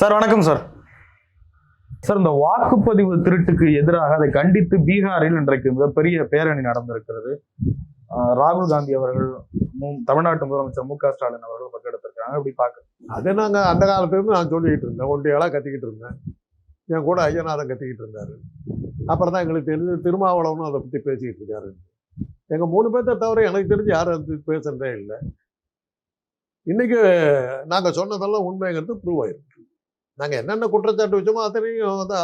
Sir வணக்கம் sir. Sir இந்த வாக்குப்பதிவு திருட்டுக்கு எதிராக அதை கண்டித்து பீகாரில் இன்றைக்கு மிகப்பெரிய பேரணி நடந்திருக்கிறது. ராகுல் காந்தி அவர்கள் மு- தமிழ்நாட்டு முதலமைச்சர் மு க ஸ்டாலின் அவர்கள் பங்கெடுத்திருக்காங்க இப்படி பார்க்க? அதை நாங்கள் அந்த காலத்துலேருந்து நான் சொல்லிக்கிட்டு இருந்தேன். ஒன்றியாளாக கத்திக்கிட்டு இருந்தேன். என் கூட ஐயநாதன் கத்திக்கிட்டு இருந்தாரு. அப்புறம் தான் எங்களுக்கு தெரிஞ்சு திருமாவளவனும் அதை பற்றி பேசிக்கிட்டு இருக்காரு. எங்கள் மூணு பேர்த்த தவிர எனக்கு தெரிஞ்சு யாரும் அது பேசுறதே இல்லை. இன்னைக்கு நாங்கள் சொன்னதெல்லாம் உண்மைங்கிறது ப்ரூவ் ஆயிருக்கு. நாங்கள் என்னென்ன குற்றச்சாட்டு வச்சோமோ அத்தனையும் வந்து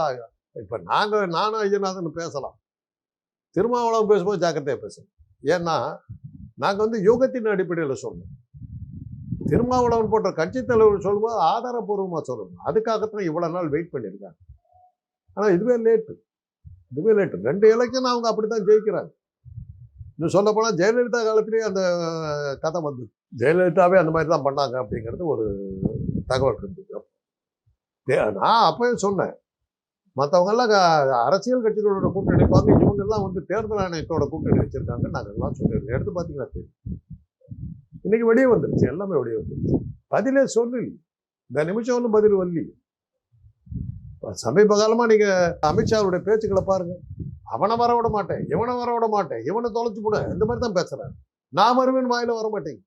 இப்போ நாங்கள் நானும் ஐயநாதன் பேசலாம். திருமாவளவன் பேசும்போது ஜாக்கிரதையாக பேசணும் ஏன்னா நாங்கள் வந்து யோகத்தின் அடிப்படையில் சொன்னோம் திருமாவளவன் போன்ற கட்சி தலைவர் சொல்லும்போது ஆதாரபூர்வமாக சொல்லணும். அதுக்காகத்தான் இவ்வளோ நாள் வெயிட் பண்ணியிருக்காங்க. ஆனால் இதுவே லேட்டு இதுவே லேட்டு ரெண்டு எலெக்ஷன் அவங்க அப்படி தான் ஜெயிக்கிறாங்க. இன்னும் சொல்லப்போனால் ஜெயலலிதா காலத்திலேயே அந்த கதை வந்து ஜெயலலிதாவே அந்த மாதிரி தான் பண்ணாங்க அப்படிங்கிறது ஒரு தகவல் இருந்தது. நான் அப்பவே சொன்னேன். மற்றவங்கெல்லாம் அரசியல் கட்சிகளோட கூட்டணி வைப்பாங்க. இவங்கெல்லாம் வந்து தேர்தல் ஆணையத்தோட கூட்டணி வச்சிருக்காங்க நாங்கள் எல்லாம் சொல்லிடுறோம் எடுத்து பார்த்தீங்கன்னா தெரியும். இன்னைக்கு வெளியே வந்துருச்சு. எல்லாமே வெளியே வந்துருச்சு. பதிலே சொல்லி இந்த நிமிஷம் ஒன்றும் பதில் வரல சமீப காலமா நீங்க அமித்ஷாவுடைய பேச்சுக்களை பாருங்க. அவனை வர விட மாட்டேன். இவனை வர விட மாட்டேன். இவனை தொலைச்சு போட. இந்த மாதிரி தான் பேசுறாரு. நான் வருவேன் வாயில வர மாட்டேங்க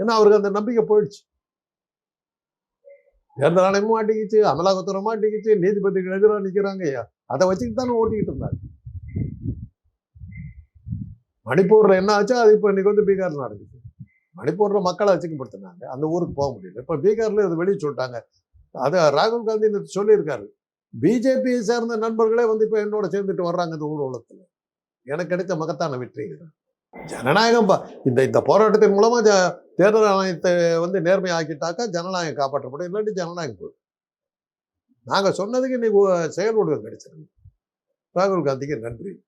ஏன்னா அவருக்கு அந்த நம்பிக்கை போயிடுச்சு. தேர்தல் ஆணையமும் மாட்டிக்கிச்சு அமலாக்கத்துறை மாட்டிக்கிச்சு நீதிபதிகள் எதிராக நிக்கிறாங்க அதை வச்சுக்கிட்டு தானே ஓட்டிக்கிட்டு இருந்தாங்க. மணிப்பூர்ல என்ன ஆச்சோ? அது இப்போ இன்னைக்கு வந்து பீகார்ல நடந்துச்சு. மணிப்பூர்ல மக்களை அச்சுக்கப்படுத்தினாங்க அந்த ஊருக்கு போக முடியல. இப்போ பீகாரில் இது வெளியே சொல்லிட்டாங்க. அது ராகுல் காந்தி சொல்லியிருக்காரு. பிஜேபியை சேர்ந்த நண்பர்களே வந்து இப்போ என்னோட சேர்ந்துட்டு வர்றாங்க இந்த ஊர்வலத்தில் எனக்கு கிடைச்ச மகத்தான வெற்றி ஜனநாயகம்ப்பா இந்த இந்த போராட்டத்தின் மூலமாக ஜ- தேர்தல் ஆணையத்தை வந்து நேர்மை ஆக்கிட்டாக்கா ஜனநாயகம் காப்பாற்றப்படும். இல்லாட்டி ஜனநாயகம் போயிடும். நாங்கள் சொன்னதுக்கு இன்னைக்கு ஒ- செயல் கிடைச்சிருக்கு. ராகுல் காந்திக்கு நன்றி.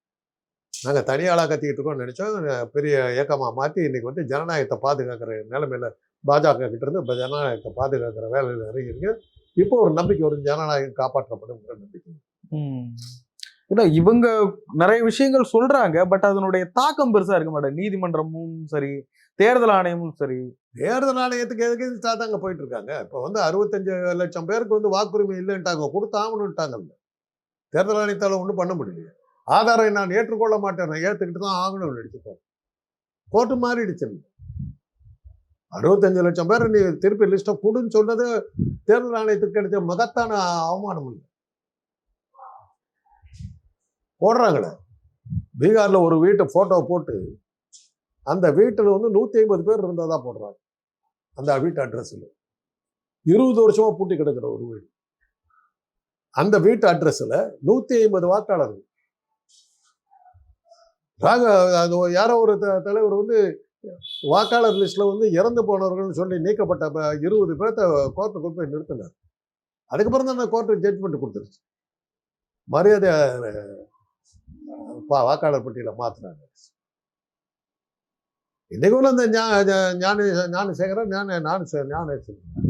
நாங்கள் தனியாளாக கத்திக்கிட்டு இருக்கோம்னு நினச்சோம். பெரிய இயக்கமாக மாற்றி இன்றைக்கி வந்து ஜனநாயகத்தை பாதுகாக்கிற நிலமையில் பாஜக கிட்டேருந்து இப்போ ஜனநாயகத்தை பாதுகாக்கிற வேலையில் இறங்கியிருக்கு. இப்போ ஒரு நம்பிக்கை வரும் ஜனநாயகம் காப்பாற்றப்படும் நம்பிக்கை. ஏன்னா இவங்க நிறைய விஷயங்கள் சொல்றாங்க பட் அதனுடைய தாக்கம் பெருசா இருக்க மாட்டேன் நீதிமன்றமும் சரி தேர்தல் ஆணையமும் சரி. தேர்தல் ஆணையத்துக்கு எதுக்கு தாத்தாங்க போயிட்டு இருக்காங்க? இப்போ வந்து அறுபத்தஞ்சு லட்சம் பேருக்கு வந்து வாக்குரிமை இல்லைன்ட்டாங்க. கொடுத்தாகணுன்ட்டாங்கல்ல தேர்தல் ஆணையத்தால் ஒன்றும் பண்ண முடியல ஆதாரை நான் ஏற்றுக்கொள்ள மாட்டேன். நான் ஏற்றுக்கிட்டு தான் ஆகணும்னு எடுத்துக்கோம் கோர்ட்டு மாறிடுச்சு. அறுபத்தஞ்சு லட்சம் பேர் நீ திருப்பி லிஸ்ட்டை கொடுன்னு சொன்னது தேர்தல் ஆணையத்துக்கு கிடைச்ச மகத்தான அவமானம் இல்லை. போடுறாங்களே. பீகாரில் ஒரு வீட்டை ஃபோட்டோ போட்டு அந்த வீட்டில் வந்து நூற்றி ஐம்பது பேர் இருந்தால் தான் போடுறாங்க. அந்த வீட்டு அட்ரஸில் இருபது வருஷமாக பூட்டி கிடக்கிற ஒரு வீடு. அந்த வீட்டு அட்ரஸில் நூற்றி ஐம்பது வாக்காளர்கள். ராக அது யாரோ ஒரு த- தலைவர் வந்து வாக்காளர் லிஸ்ட்ல வந்து இறந்து போனவர்கள்னு சொல்லி நீக்கப்பட்ட இருபது பேர்த்த கோர்ட்டு கொண்டு போய் நிறுத்தினார். அதுக்கப்புறம் தான் அந்த கோர்ட்டு ஜட்மெண்ட் கொடுத்துருச்சு. மரியாதை வாக்காளர் பட்டியலை மாத்தினாங்க இன்னைக்கு அந்த ஞான ஞானசேகரன் ஞான ஞான ஞானேஸ்வரன்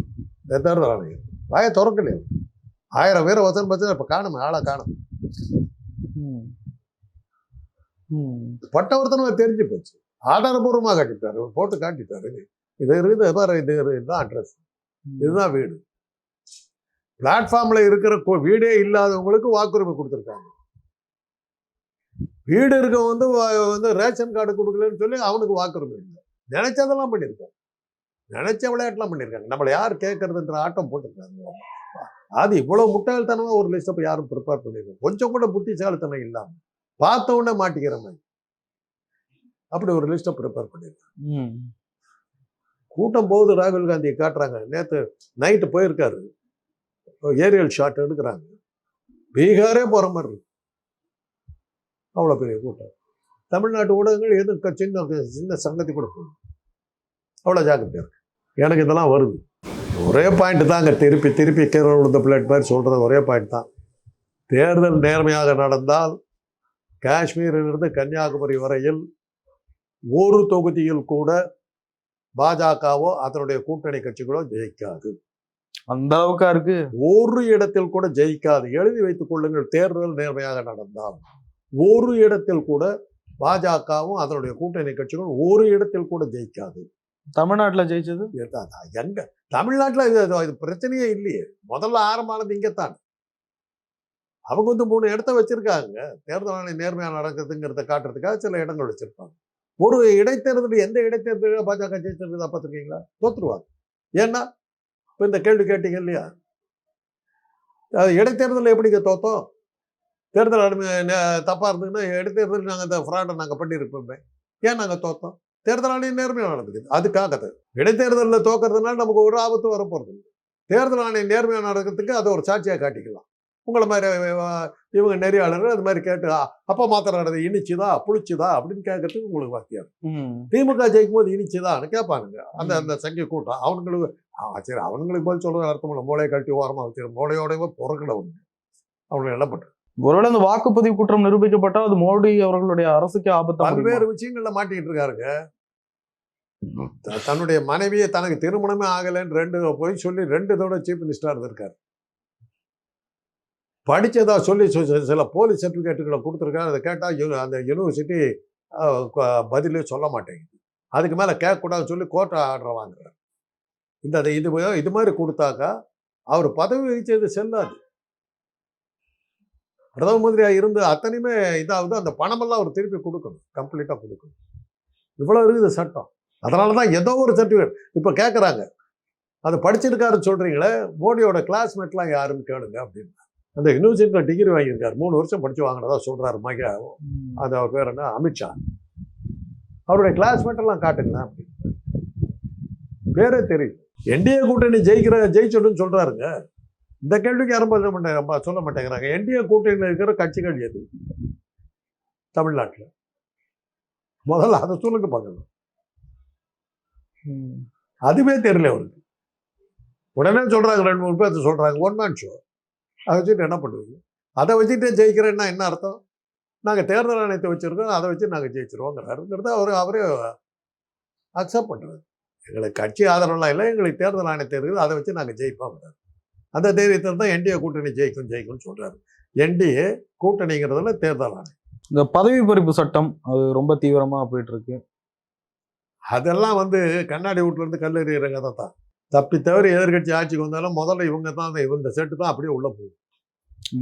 தேர்தல் வாயை திறக்கலையே. ஆயிரம் பேரை வசனம் பச்சு இப்போ காணும் ஆளை காணும். பட்டவர்த்தனமா தெரிஞ்சு போச்சு. ஆதாரபூர்வமாக காட்டிட்டாரு. போட்டு காட்டிட்டாரு. இது இருக்குது பாரு இது இதுதான் அட்ரஸ் இதுதான் வீடு. பிளாட்ஃபார்ம்ல இருக்கிற வீடே இல்லாதவங்களுக்கு வாக்குரிமை கொடுத்துருக்காங்க. வீடு இருக்க வந்து வந்து ரேஷன் கார்டு கொடுக்கலன்னு சொல்லி அவனுக்கு வாக்குரிமை இல்லை நினைச்சதெல்லாம் பண்ணியிருக்காங்க நினைச்ச விளையாட்டுலாம் பண்ணியிருக்காங்க. நம்மளை யார் கேட்கறதுன்ற ஆட்டம் போட்டிருக்காங்க. அது இவ்வளவு முட்டாள்தனமா ஒரு லிஸ்ட்டை யாரும் ப்ரிப்பேர் பண்ணிருக்கோம் கொஞ்சம் கூட புத்திசாலித்தனம் இல்லாம பார்த்த உடனே மாட்டிக்கிற மாதிரி. அப்படி ஒரு லிஸ்ட்டை ப்ரிப்பேர் பண்ணியிருக்காங்க கூட்டம் போகுது ராகுல் காந்தியை காட்டுறாங்க. நேற்று நைட்டு போயிருக்காரு. ஏரியல் ஷாட் எடுக்கிறாங்க. பீகாரே போகிற மாதிரி இருக்கு. அவ்வளோ பெரிய கூட்டம். தமிழ்நாட்டு ஊடகங்கள் எதுவும் சின்ன சின்ன சங்கதி கூட போகும் அவ்வளோ ஜாக்கிரதையா இருக்கு. எனக்கு இதெல்லாம் வருது. ஒரே பாயிண்ட் தாங்க. திருப்பி திருப்பி கீரை விழுந்த பிளேட் மாதிரி சொல்கிறது ஒரே பாயிண்ட் தான். தேர்தல் நேர்மையாக நடந்தால் காஷ்மீரிலிருந்து கன்னியாகுமரி வரையில் ஒரு தொகுதியில் கூட பாஜகவோ அதனுடைய கூட்டணி கட்சிகளோ ஜெயிக்காது. அந்த அளவுக்கா இருக்கு? ஒரு இடத்தில் கூட ஜெயிக்காது. எழுதி வைத்துக் கொள்ளுங்கள் தேர்தல் நேர்மையாக நடந்தால். ஒரு இடத்தில் கூட பாஜகவும் அதனுடைய கூட்டணி கட்சிகளும் ஒரு இடத்தில் கூட ஜெயிக்காது. தமிழ்நாட்டுல ஜெயிச்சது? தான். எங்க? தமிழ்நாட்டுல இது இது பிரச்சனையே இல்லையே. முதல்ல ஆரம்பமானது இங்கத்தான். அவங்க வந்து மூணு இடத்த வச்சிருக்காங்க. தேர்தல் ஆணையம் நேர்மையா நடக்குதுங்கிறத காட்டுறதுக்காக சில இடங்கள் வச்சிருப்பாங்க. ஒரு இடைத்தேர்தல் எந்த இடைத்தேர்தலில் பாஜக ஜெயிச்சிருக்குதா பார்த்துருக்கீங்களா? தோத்துருவாங்க. ஏன்னா இப்போ இந்த கேள்வி கேட்டீங்க இல்லையா? இடைத்தேர்தலில் எப்படிங்க தோத்தோம்? தேர்தல் அனுமதி நே- தப்பா இருந்ததுன்னா இடைத்தேர்தல் நாங்கள் இந்த ஃப்ராடை நாங்கள் பண்ணியிருப்போமே ஏன் நாங்கள் தோத்தோம்? தேர்தல் ஆணையம் நேர்மையாக நடந்துக்குது. அதுக்காக அது. இடைத்தேர்தலில் தோக்கிறதுனால நமக்கு ஒரு ஆபத்து வரப்போகிறது இல்லை. தேர்தல் ஆணையம் நேர்மையாக நடக்கிறதுக்கு அதை ஒரு சாட்சியாக காட்டிக்கலாம். உங்களை மாதிரி இவங்க நெறியாளர்கள் அது மாதிரி கேட்டு "ஆ, அப்போ மாத்திரம் நடந்தது இனிச்சுதா புளிச்சுதா? அப்படின்னு கேட்கறதுக்கு உங்களுக்கு வாக்கியம். திமுக ஜெயிக்கும் போது இனிச்சுதான்னு கேட்பானுங்க. அந்த அந்த சங்கி கூட்டம். அவனுங்களுக்கு சரி அவனுங்களுக்கு பதில் சொல்றது அர்த்தம் இல்லை. மூளையை கழட்டி ஓரமாக வச்சிரு. மூளையோடவே பிறக்கடவனுங்க அவனுக்கு என்ன பண்ணுறது ஒருவேளை அந்த வாக்குப்பதிவு குற்றம் நிரூபிக்கப்பட்டால் அது மோடி அவர்களுடைய அரசுக்கு ஆபத்து பல்வேறு விஷயங்கள்ல மாட்டிக்கிட்டு இருக்காருங்க தன்னுடைய மனைவியை தனக்கு திருமணமே ஆகலைன்னு ரெண்டு போய் சொல்லி ரெண்டு தடவை சீஃப் மினிஸ்டரா இருந்திருக்காரு. படிச்சதா சொல்லி சில போலீஸ் சர்டிஃபிகேட்டுகளை கொடுத்துருக்காரு. அதை கேட்டால் அந்த யூனிவர்சிட்டி பதிலே சொல்ல மாட்டேங்குது. அதுக்கு மேலே கேட்கக்கூடாதுன்னு சொல்லி கோர்ட் ஆர்டர் வாங்குறாரு. இந்த இது இது மாதிரி கொடுத்தாக்கா அவர் பதவி வகிச்சது செல்லாது. பிரதம மந்திரியா இருந்து அத்தனையுமே இதாவது அந்த பணமெல்லாம் அவர் திருப்பி கொடுக்கணும் கம்ப்ளீட்டாக கொடுக்கணும். இவ்வளோ இருக்குது சட்டம். அதனால தான் ஏதோ ஒரு சர்டிஃபிகேட் இப்போ கேட்குறாங்க அது படிச்சிருக்காருன்னு சொல்கிறீங்களே மோடியோட கிளாஸ்மேட்லாம் யாருன்னு கேளுங்க அப்படின்னு. அந்த யூனிவர்சிட்டியில் டிகிரி வாங்கியிருக்காரு. மூணு வருஷம் படித்து வாங்கினதா சொல்கிறாரு மக. அது அவர் பேர் என்ன? அமித்ஷா. அவருடைய கிளாஸ்மேட் எல்லாம் காட்டுங்களேன் அப்படின்னு. பேரே தெரியும். என்டிஏ கூட்டணி ஜெயிக்கிற ஜெயிச்சிடுன்னு சொல்றாருங்க. இந்த கேள்விக்கு யாரும் பதில் மாட்டேங்க சொல்ல மாட்டேங்கிறாங்க. என்டிஏ கூட்டணியில் இருக்கிற கட்சிகள் எது? தமிழ்நாட்டில். முதல்ல அதை சொல்லுங்க பார்க்கலாம். அதுவே தெரியல அவருக்கு. உடனே சொல்றாங்க ரெண்டு மூணு பேர்த்து சொல்றாங்க ஒன் மேன் ஷோ அதை வச்சுட்டு என்ன பண்ணுவீங்க? அதை வச்சுட்டு ஜெயிக்கிறேன்னா என்ன அர்த்தம்? நாங்கள் தேர்தல் ஆணையத்தை வச்சிருக்கோம் அதை வச்சு நாங்கள் ஜெயிச்சிருவோங்கிறாருங்கிறத அவர் அவரே அக்செப்ட் பண்ணுறாரு எங்களுக்கு கட்சி ஆதரவுலாம் இல்லை எங்களுக்கு தேர்தல் ஆணையத்தை இருக்குது அதை வச்சு நாங்கள் ஜெயிப்போம். அந்த தைரியத்தில் தான் என்டிஏ கூட்டணி ஜெயிக்கும் ஜெயிக்கும்னு சொல்றாரு. என்டிஏ கூட்டணிங்கிறதுல தேர்தல் ஆணையம். இந்த பதவி பறிப்பு சட்டம் அது ரொம்ப தீவிரமா போயிட்டு இருக்கு அதெல்லாம் வந்து கண்ணாடி வீட்டுல இருந்து கல்லெறிகிற கதை தான் தப்பி தவிர எதிர்கட்சி ஆட்சிக்கு வந்தாலும் முதல்ல இவங்க தான் இந்த செட்டு தான் அப்படியே உள்ள போகும்.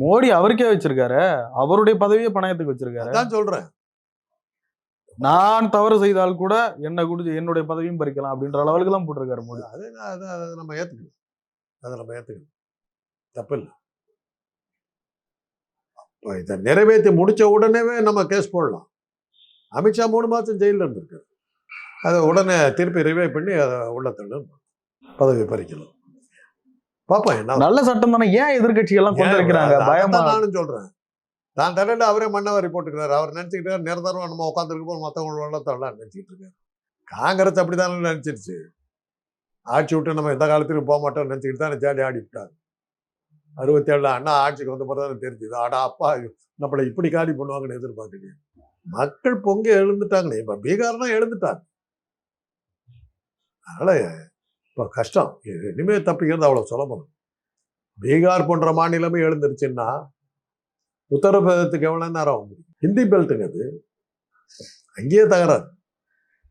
மோடி அவருக்கே வச்சிருக்காரு. அவருடைய பதவியை பணயத்துக்கு வச்சிருக்காரு. அதான் சொல்றேன். நான் தவறு செய்தால் கூட என்ன குடிச்சு என்னுடைய பதவியும் பறிக்கலாம் அப்படின்ற அளவுக்கு எல்லாம் போட்டிருக்காரு மோடி. அது அது நம்ம ஏத்துக்கணும். அதை நம்ம ஏத்துக்கணும். தப்பில்லை. அப்போ இதை நிறைவேற்றி முடிச்ச உடனேவே நம்ம கேஸ் போடலாம். அமித்ஷா மூணு மாசம் ஜெயிலில் இருந்திருக்காரு. அதை உடனே திருப்பி ரிவைவ் பண்ணி அதை உள்ள தள்ளு பதவி பறிக்கலாம் பாப்போம் என்ன நல்ல சட்டம் தானே. ஏன் எதிர்கட்சிகள் எல்லாம் கொண்டு அதான் பயமா? நானும் சொல்றேன். தான் தலையில அவரே மண்ணவாரி போட்டுக்கிறாரு அவர் நினைச்சுக்கிட்டாரு நிரந்தரம் நம்ம உட்காந்துருக்கு போது மற்றவங்களோட தள்ளலாம் நினைச்சிட்டு இருக்காரு. காங்கிரஸ் அப்படிதானே நினைச்சிருச்சு. ஆட்சி விட்டு நம்ம எந்த காலத்திலும் போக மாட்டோம்னு நினைச்சுக்கிட்டு தான் ஜாலி ஆடி அறுபத்தேழில் அண்ணா ஆட்சிக்கு வந்த பிறகு தான் தெரிஞ்சுது. ஆடா அப்பா நம்மளை இப்படி காலி பண்ணுவாங்கன்னு எதிர்பார்க்கலையே மக்கள் பொங்க எழுந்துட்டாங்களே இப்போ பீகார்னா எழுந்துட்டாங்க. அதனால இப்போ கஷ்டம். இனிமேல் தப்பிக்கிறது அவ்வளோ சுலபம். பீகார் போன்ற மாநிலமே எழுந்துருச்சுன்னா உத்தரப்பிரதேசத்துக்கு எவ்வளோ நேரம் ஆகும்? ஹிந்தி பெல்ட்டுங்க அது அங்கேயே தகராறு.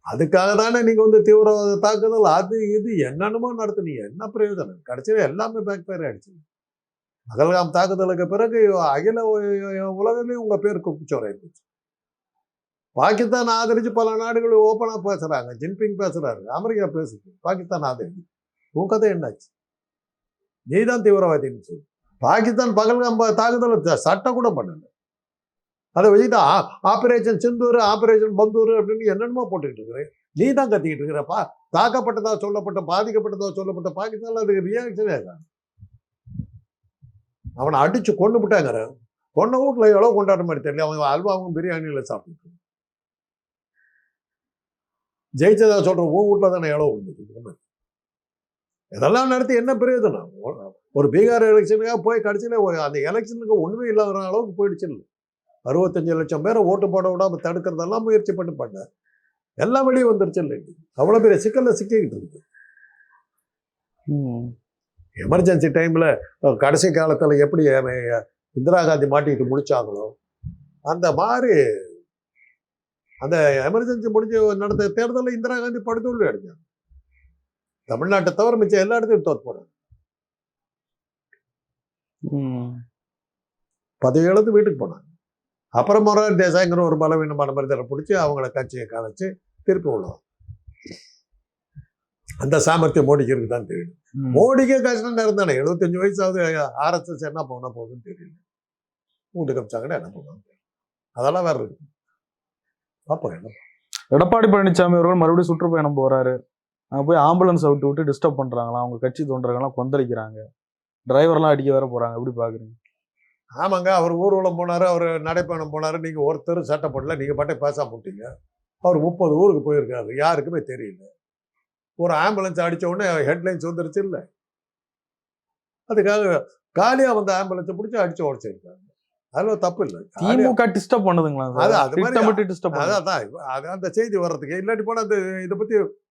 அதுக்காக தானே நீங்கள் வந்து தீவிரவாத தாக்குதல் அது இது என்னென்னமோ நடத்துனீங்க. என்ன பிரயோஜனம்? கடைசியில் எல்லாமே பேக் ஃபயர் ஆகிடுச்சு பகல்காம் தாக்குதலுக்கு பிறகு அகில உ- உலகமே உங்கள் பேர் குப்பிச்சோராயிருச்சு பாகிஸ்தான் ஆதரிச்சு பல நாடுகள் ஓப்பனாக பேசுறாங்க ஜின்பிங் பேசுறாரு அமெரிக்கா பேசுது பாகிஸ்தான் ஆதரிச்சு உன் கதை என்னாச்சு? நீ தான் தீவிரவாதின்னு சொல்லு. பாகிஸ்தான் பகல்காம் தாக்குதல் சட்டம் கூட பண்ணலை. அதை வச்சுட்டு ஆப்ரேஷன் சிந்தூர் ஆப்ரேஷன் பந்தூர் அப்படின்னு என்னென்னமோ போட்டுக்கிட்டு இருக்கிறேன் நீ தான் கத்திக்கிட்டு இருக்கிறப்பா. தாக்கப்பட்டதா சொல்லப்பட்ட பாதிக்கப்பட்டதா சொல்லப்பட்ட பாகிஸ்தான் அதுக்கு ரியாக்ஷனே அவனை அடித்து கொண்டு விட்டாங்கிற கொண்ட வீட்டில் எவ்வளோ கொண்டாட மாதிரி தெரியல. அவன் அல்வாவும் பிரியாணியில் சாப்பிட்டு ஜெயிச்சதா சொல்கிற உன் வீட்டில் தானே எவ்வளோ விழுந்தது இதெல்லாம் நடத்தி என்ன பிரயோஜனம்? ஒரு பீகார் எலெக்ஷனுக்காக போய் கடைசியில் அந்த எலெக்ஷனுக்கு ஒன்றுமே இல்லாத அளவுக்கு போயிடுச்சு இல்லை. அறுபத்தஞ்சு லட்சம் பேரை ஓட்டு போட விடாம தடுக்கிறதெல்லாம் முயற்சி பண்ணி பண்ணேன் எல்லாம் வெளியே வந்துருச்சு இல்லை அவ்வளோ பெரிய சிக்கலில் சிக்கிக்கிட்டு இருக்கு. ம். எமர்ஜென்சி டைம்ல கடைசி காலத்துல எப்படி இந்திரா காந்தி மாட்டிக்கிட்டு முடிச்சாங்களோ அந்த மாதிரி அந்த எமர்ஜென்சி முடிஞ்சு நடந்த தேர்தலில் இந்திரா காந்தி படுதோல்வி அடைஞ்சாங்க தமிழ்நாட்டை தவிர மிச்சம் எல்லா இடத்தையும் தோத்து போனாங்க. பதவி இழந்து வீட்டுக்கு போனாங்க. அப்புறம் மொரார் தேசாய்ங்கிற ஒரு பலவீனமான மனிதரை பிடிச்சி அவங்கள கட்சியை கலைச்சு திருப்பி உள்ளோம் அந்த சாமர்த்தியம் மோடிக்கு தெரியும். ம். மோடிக்கே கஷ்டம் நேரம் தானே எழுபத்தஞ்சு வயசாவது ஆர்எஸ்எஸ் என்ன போனா போகுதுன்னு தெரியல. வீட்டுக்கு அமிச்சாங்கன்னா என்ன பண்ணுவாங்க? அதெல்லாம் வேற இருக்கு. பார்ப்போம் என்ன எடப்பாடி பழனிசாமி அவர்கள் மறுபடியும் சுற்றுப்பயணம் போறாரு. அங்க போய் ஆம்புலன்ஸ் விட்டு விட்டு டிஸ்டர்ப் பண்றாங்களாம். அவங்க கட்சி தொண்டர்கள்லாம் கொந்தளிக்கிறாங்க. டிரைவர்லாம் அடிக்க வேற போறாங்க. எப்படி பாக்குறீங்க? ஆமாங்க அவர் ஊர்வலம் போனாரு அவர் நடைப்பயணம் போனாரு. நீங்க ஒருத்தர் சட்டை போடல நீங்க பாட்டை பேசாம விட்டீங்க. அவர் முப்பது ஊருக்கு போயிருக்காரு. யாருக்குமே தெரியல. ஒரு ஆம்புலன்ஸ் அடிச்ச உடனே ஹெட்லைன்ஸ் வந்துருச்சு இல்ல. அதுக்காக காலியா வந்த ஆம்புலன்ஸை பிடிச்சி அடிச்சு உடச்சிருக்காங்க. அதுல தப்பு இல்லை. திமுக டிஸ்டர்ப் பண்ணுதுங்களா அது- அது மாதிரி- டிஸ்டர்ப் அதான் அது அந்த செய்தி வர்றதுக்கு. இல்லாட்டி போனா அந்த இதை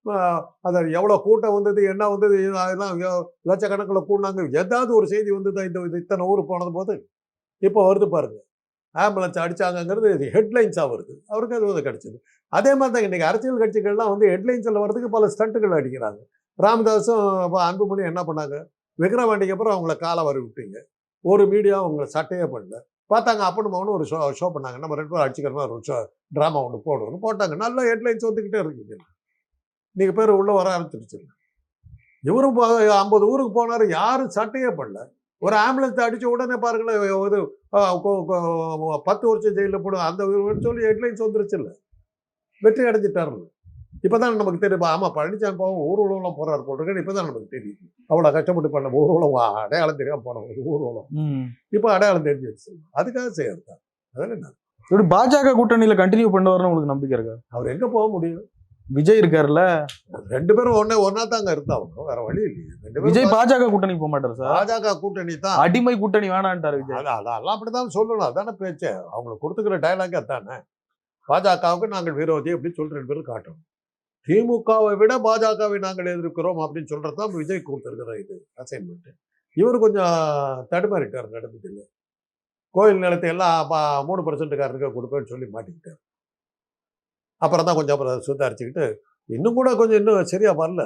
ஆஹ், அது எவ்வளவு கூட்டம் வந்தது என்ன வந்தது அதெல்லாம் லட்சக்கணக்கில் கூடினாங்க. ஏதாவது ஒரு செய்தி வந்ததா இந்த இது இத்தனை ஊர் போனது போது? இப்போ வருது பாருங்க. ஆம்புலன்ஸ் அடிச்சாங்கங்கிறது ஹெட்லைன்ஸாக வருது. அவருக்கு அது வந்து கிடைச்சது. அதே மாதிரி தான் இன்றைக்கி அரசியல் கட்சிகள்லாம் வந்து ஹெட்லைன்ஸில் வர்றதுக்கு பல ஸ்டண்ட்டுகள் அடிக்கிறாங்க. ராமதாஸும் அப்ப அன்புமணி என்ன பண்ணாங்க? விக்ரவாண்டிக்கு அப்புறம் அவங்கள காலை வர விட்டீங்க. ஒரு மீடியா அவங்கள சட்டையே பண்ணல. பார்த்தாங்க அப்பனு மகனும் ஒரு ஷோ ஷோ பண்ணாங்க. நம்ம ரெண்டு பேரும் அடிச்சுக்கிற மாதிரி ஒரு ஷோ ட்ராமா ஒன்று போடுவோம்னு போட்டாங்க. நல்ல ஹெட்லைன்ஸ் வந்துக்கிட்டே இருக்கீங்க நீங்கள் பேர் உள்ளே வர ஆரம்பிச்சிருச்சு. இவரும் ஐம்பது ஊருக்கு போனார். யாரும் சட்டையே பண்ணல. ஒரு ஆம்புலன்ஸ் அடித்த உடனே பாருங்களேன் இது பத்து வருஷம் ஜெயிலில் போடும் அந்த சொல்லி ஹெட்லைன்ஸ் வந்துருச்சு இல்லை. வெற்றி அடைஞ்சிட்டாருன்னு இப்போ தான் நமக்கு தெரியும் ஆமாம் பழனிசாமி பாவம் ஊர்வலம்லாம் போகிறாரு போட்டிருக்கேன் இப்போ தான் நமக்கு தெரியுது அவ்வளோ கஷ்டப்பட்டு பண்ண ஊர்வலம் அடையாளம் தெரியாம போன ஒரு ஊர்வலம். இப்போ அடையாளம் தெரிஞ்சு வச்சு அதுக்காக செய்யறது தான். அதில் என்ன? இப்படி பாஜக கூட்டணியில கண்டினியூ பண்ணுவாருன்னு உங்களுக்கு நம்பிக்கை இருக்கா? அவர் எங்கே போக முடியும்? விஜய் இருக்காருல்ல? ரெண்டு பேரும் ஒன்னே ஒன்னா தாங்க இருந்தாங்க வேற வழி இல்லையே. விஜய் பாஜக கூட்டணிக்கு போக மாட்டாரு சார்? பாஜக கூட்டணி தான். அடிமை கூட்டணி வேணான்ட்டாரு விஜய். அது அதெல்லாம் அப்படிதான் சொல்லணும். அதானே பேச்சு. அவங்களுக்கு கொடுத்துக்கிற டைலாக் அதானே. பாஜகவுக்கு நாங்கள் விரோதி அப்படின்னு சொல்ற ரெண்டு பேரும் காட்டணும். திமுகவை விட பாஜகவை நாங்கள் எதிர்க்கிறோம் அப்படின்னு சொல்றது தான் விஜய் கொடுத்துருக்கிற இது அசைன்மெண்ட் இவர் கொஞ்சம் தடுமாறிட்டார் நடந்ததில்ல கோயில் நிலத்தை எல்லாம் மூணு பர்சன்ட்டுக்காரருக்கு கொடுப்பேன்னு சொல்லி மாட்டிக்கிட்டார். அப்புறம் தான் கொஞ்சம் அப்புறம் சுதாரிச்சுக்கிட்டு இன்னும் கூட கொஞ்சம் இன்னும் சரியா வரல.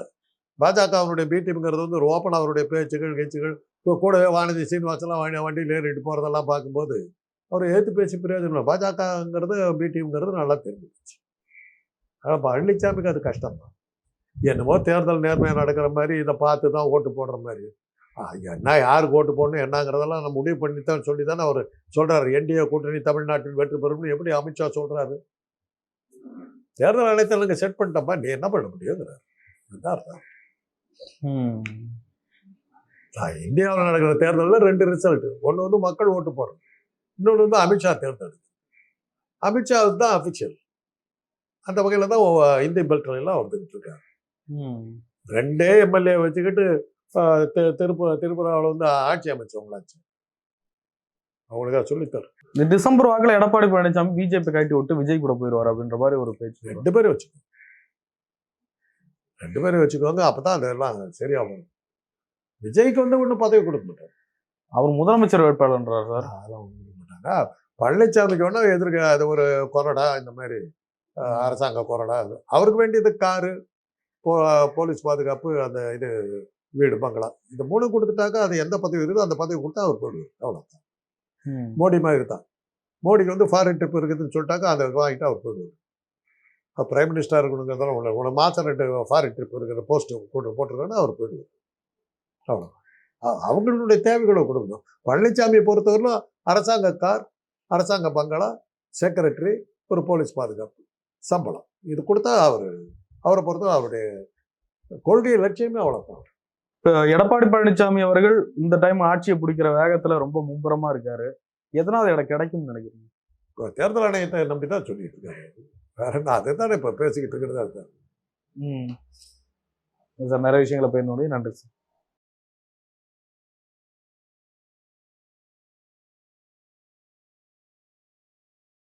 பாஜக அவருடைய பி வந்து ஒரு ஓப்பன் அவருடைய பேச்சுகள் கேச்சுகள் இப்போ கூடவே வானதி சீனிவாசெல்லாம் வண்டி வண்டியில் ஏறிட்டு போகிறதெல்லாம் பார்க்கும்போது அவர் ஏற்று பேசி பிரயோஜனம் பாஜகங்கிறது பி டீம்ங்கிறது நல்லா தெரிஞ்சிருச்சு ஆனால் பழனிசாமிக்கு அது கஷ்டம். தான் என்னமோ தேர்தல் நேர்மையாக நடக்கிற மாதிரி இதை பார்த்து தான் ஓட்டு போடுற மாதிரி. என்ன யாருக்கு ஓட்டு போடணும் என்னங்கிறதெல்லாம் நம்ம முடிவு பண்ணி தான் சொல்லி தானே அவர் சொல்கிறாரு என்டிஏ கூட்டணி தமிழ்நாட்டில் வெற்றி பெறும்னு எப்படி அமித்ஷா சொல்கிறாரு தேர்தல் ஆணையத்தில் செட் பண்ணிட்டப்பா நீ என்ன பண்ண முடியுங்கிறார். அதுதான் அர்த்தம் இந்தியாவில் நடக்கிற தேர்தலில் ரெண்டு ரிசல்ட் ஒன்று வந்து மக்கள் ஓட்டு போடுறது. இன்னொன்று வந்து அமித்ஷா தேர்ந்தெடுத்து. அமித்ஷா தான் அஃபிஷியல் அந்த வகையில் தான் ஒ- இந்தி பெல்ட் எல்லாம் வந்துகிட்டு இருக்காங்க. ம். ரெண்டே எம்எல்ஏ வச்சுக்கிட்டு திருப்ப திருப்புராவில் வந்து ஆட்சி அமைச்சவங்களாச்சு. அவங்களுக்காக சொல்லித்தரும் இந்த டிசம்பர் வாக்குல எடப்பாடி பழனிசாமி பிஜேபி கட்டி விட்டு விஜய் கூட போயிடுவார் அப்படின்ற மாதிரி ஒரு பேச்சு ரெண்டு பேரும் வச்சுக்கோ ரெண்டு பேரும் வச்சுக்கோங்க அப்போ தான் அதெல்லாம் சரியா வரும் விஜய்க்கு வந்து ஒன்றும் பதவி கொடுக்க மாட்டார். அவர் முதலமைச்சர் வேட்பாளர்ன்றார் சார். அதெல்லாம் மாட்டாங்க பழனிசாமிக்கு வேணா எதிர்க்க அது ஒரு கொறடா இந்த மாதிரி அரசாங்க கொறடா அது. அவருக்கு வேண்டியது காரு போ போலீஸ் பாதுகாப்பு அந்த இது வீடு பங்களா. இந்த மூணு கொடுத்துட்டாக்கா அது எந்த பதவி இருக்குதோ அந்த பதவி கொடுத்தா அவர் போடுவார் அவ்வளோதான். மோடி மாதிரி தான். மோடிக்கு வந்து ஃபாரின் ட்ரிப் இருக்குதுன்னு சொல்லிட்டாக்கா அதை வாங்கிட்டு அவர் போயிடுவார். இப்போ பிரைம் மினிஸ்டர் இருக்கணுங்கிறதால உள்ள உன மாதம் ரெண்டு ஃபாரின் ட்ரிப் இருக்கிற போஸ்ட் போட்டு போட்டிருக்காங்கன்னா அவர் போயிடுவார். அவ்வளோ அவங்களுடைய தேவைகளை கொடுக்கணும். பழனிசாமியை பொறுத்தவரையிலும் அரசாங்க கார் அரசாங்க பங்களா செக்ரட்டரி ஒரு போலீஸ் பாதுகாப்பு சம்பளம். இது கொடுத்தா அவர் அவரை பொறுத்தவரை அவருடைய கொள்கை லட்சியமே அவ்வளோதான் இப்ப எடப்பாடி பழனிசாமி அவர்கள் இந்த டைம் ஆட்சியை பிடிக்கிற வேகத்துல ரொம்ப மும்பரமா இருக்காரு. எதனால இடம் கிடைக்கும்னு நினைக்கிறீங்க? தேர்தல் ஆணையத்தை நம்பி தான் சொல்லிட்டு இருக்காரு. வேற என்ன அதை தானே இப்போ பேசிக்கிட்டு இருக்கிறதா இருக்காரு. ம். சார் நிறைய விஷயங்களை போயிருந்தோம் நன்றி சார்.